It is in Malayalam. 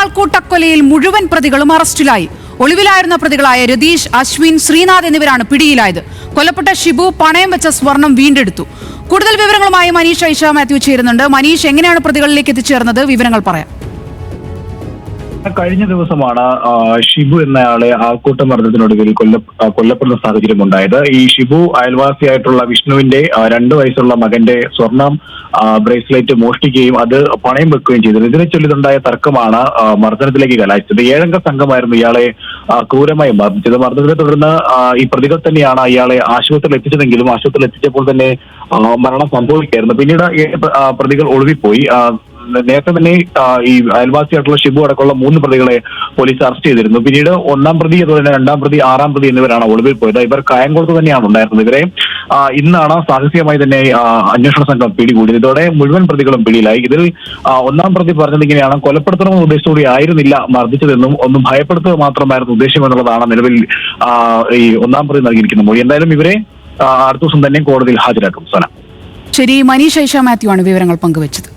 ആൾക്കൂട്ടക്കൊലയിൽ മുഴുവൻ പ്രതികളും അറസ്റ്റിലായി. ഒളിവിലായിരുന്ന പ്രതികളായ രതീഷ് അശ്വിൻ ശ്രീനാഥ് എന്നിവരാണ് പിടിയിലായത്. കൊല്ലപ്പെട്ട ഷിബു പണയം വെച്ച സ്വർണം വീണ്ടെടുത്തു. കൂടുതൽ വിവരങ്ങളുമായി മനീഷ് ഐഷ മാത്യു ചേരുന്നുണ്ട്. മനീഷ് എങ്ങനെയാണ് പ്രതികളിലേക്ക് എത്തിച്ചേർന്നത്? വിവരങ്ങൾ പറയാം. കഴിഞ്ഞ ദിവസമാണ് ഷിബു എന്നയാളെ ആൾക്കൂട്ട മർദ്ദത്തിനൊടുവിൽ കൊല്ല കൊല്ലപ്പെടുന്ന സാഹചര്യം ഉണ്ടായത്. ഈ ഷിബു അയൽവാസിയായിട്ടുള്ള വിഷ്ണുവിന്റെ രണ്ടു വയസ്സുള്ള മകന്റെ സ്വർണം ബ്രേസ്ലെറ്റ് മോഷ്ടിക്കുകയും അത് പണയം വെക്കുകയും ചെയ്തത് ഇതിനെ ചൊല്ലിതുണ്ടായ തർക്കമാണ് മർദ്ദനത്തിലേക്ക് കലാശിച്ചത്. ഏഴംഗ സംഘമായിരുന്നു ഇയാളെ ക്രൂരമായി മർദ്ദിച്ചത്. മർദ്ദനത്തെ തുടർന്ന് ഈ പ്രതികൾ തന്നെയാണ് ഇയാളെ ആശുപത്രിയിൽ എത്തിച്ചതെങ്കിലും ആശുപത്രിയിൽ എത്തിച്ചപ്പോൾ തന്നെ മരണം സംഭവിക്കായിരുന്നു പിന്നീട് പ്രതികൾ ഒളിവിപ്പോയി. നേരത്തെ തന്നെ ഈ അയൽവാസിയായിട്ടുള്ള ഷിബു അടക്കമുള്ള മൂന്ന് പ്രതികളെ പോലീസ് അറസ്റ്റ് ചെയ്തിരുന്നു. പിന്നീട് ഒന്നാം പ്രതി അതുപോലെ തന്നെ രണ്ടാം പ്രതി ആറാം പ്രതി എന്നിവരാണ് ഒളിവിൽ പോയത്. ഇവർ കായംകുളത്ത് തന്നെയാണ് ഉണ്ടായിരുന്നത്. ഇവരെ ഇന്നാണ് സാഹസികമായി തന്നെ അന്വേഷണ സംഘം പിടികൂടിയത്. ഇതോടെ മുഴുവൻ പ്രതികളും പിടിയിലായി. ഇതിൽ ഒന്നാം പ്രതി പറഞ്ഞത് ഇങ്ങനെയാണ് കൊലപ്പെടുത്തണമെന്ന ഉദ്ദേശത്തോടെ ആയിരുന്നില്ല മർദ്ദിച്ചതെന്നും ഒന്ന് ഭയപ്പെടുത്തുക മാത്രമായിരുന്നു ഉദ്ദേശം എന്നുള്ളതാണ് നിലവിൽ ഈ ഒന്നാം പ്രതി നൽകിയിരിക്കുന്ന മൊഴി. എന്തായാലും ഇവരെ അടുത്ത ദിവസം തന്നെ കോടതിയിൽ ഹാജരാക്കും. സന ശരി മനീഷ് ഐഷ മാത്യു ആണ് വിവരങ്ങൾ പങ്കുവച്ചത്.